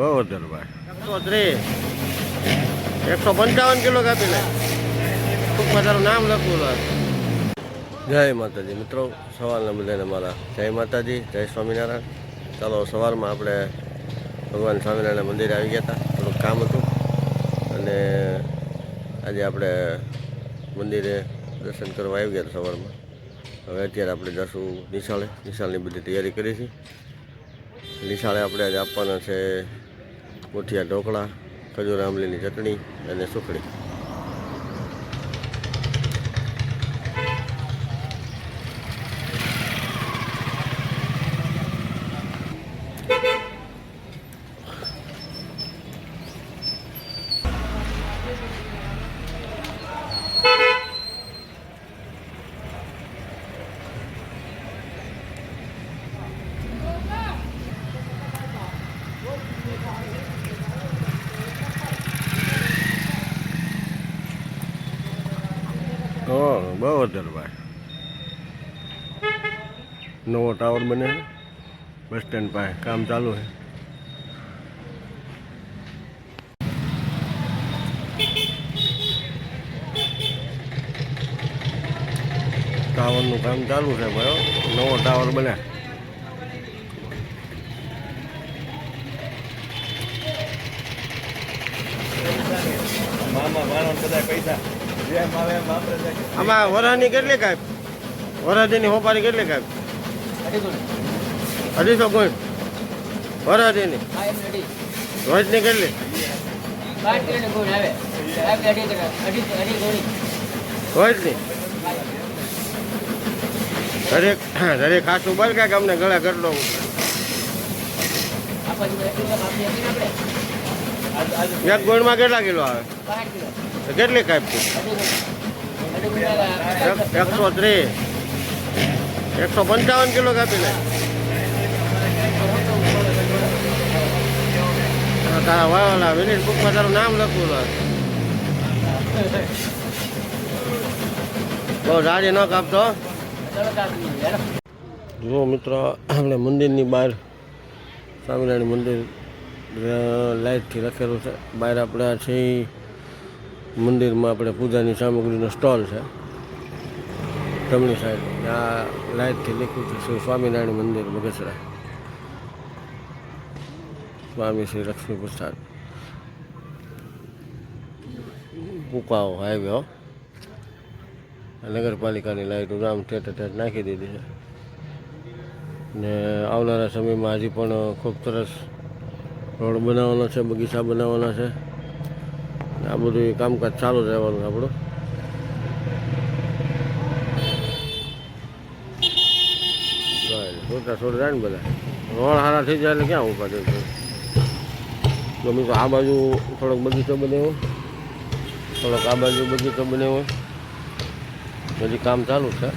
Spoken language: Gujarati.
બહુ ત્રીસ એકસો પંચાવન કિલો કાપી લે. ટૂંકમાં તારું નામ લખવું જય માતાજી. મિત્રો સવારના બધાને મારા જય માતાજી જય સ્વામિનારાયણ. ચાલો સવારમાં આપણે ભગવાન સ્વામિનારાયણ મંદિરે આવી ગયા હતા. થોડુંક કામ હતું. અને આજે આપણે મંદિરે દર્શન કરવા આવી ગયા હતા સવારમાં. હવે અત્યારે આપણે જશું નિશાળે. નિશાળની બધી તૈયારી કરી છે નિશાળે આપણે આજે આપવાના છે મુઠિયા ઢોકળા ખજૂર આંબલીની ચટણી અને સુખડી. હા બહુ નવો ટાવર બને બસ સ્ટેન્ડ પાસે કામ ચાલુ છે. ટાવરનું કામ ચાલુ છે ભાઈ નવો ટાવર બને. મામા, માણસ બધા પૈસા. આમાં વરાની કેટલી કાપ? વરાદીની હોપારી કેટલી કાપ? અઢીસો કોઈ વરાદીની રોજની કેટલી? રોજની દરેક દરેક ખાસું બોલ કે અમને ગળા ઘટલો એક ગોળમાં કેટલા કિલો આવે? કેટલી કાપી? એકસો ત્રીસ. એકસો પંચાવન કિલો કાપી લે. તારા વાવાલા વિનીત બુકમાં તારું નામ લખવું બહુ જાડી ન કાપતો. જુઓ મિત્રો, આપણે મંદિરની બહાર સ્વામિનારાયણ મંદિર લાઇટથી લખેલું છે. બહાર આપણે છે મંદિરમાં આપણે પૂજાની સામગ્રીનો સ્ટોલ છે. જમણી સાઈડ આ લાઇટથી લખ્યું છે શ્રી સ્વામિનારાયણ મંદિર બગસરા. સ્વામી શ્રી લક્ષ્મી પ્રસાદ. કુકાઓ હાઈવે, હો. નગરપાલિકાની લાઈટ રામ ઠેઠ ઠેઠ નાખી દીધી છે. ને આવનારા સમયમાં હજી પણ ખૂબ સરસ રોડ બનાવવાનો છે, બગીચા બનાવવાના છે. આ બધું કામકાજ ચાલુ રહેવાનું આપણું. છોટા છોડ જાય ને બધા. રોડ સારા થઈ જાય એટલે ક્યાં ઊભા થયું ગમે તો આ બાજુ થોડોક બગીચો બનાવ્યો થોડોક આ બાજુ બગીચો બનાવ્યો હજી કામ ચાલુ છે.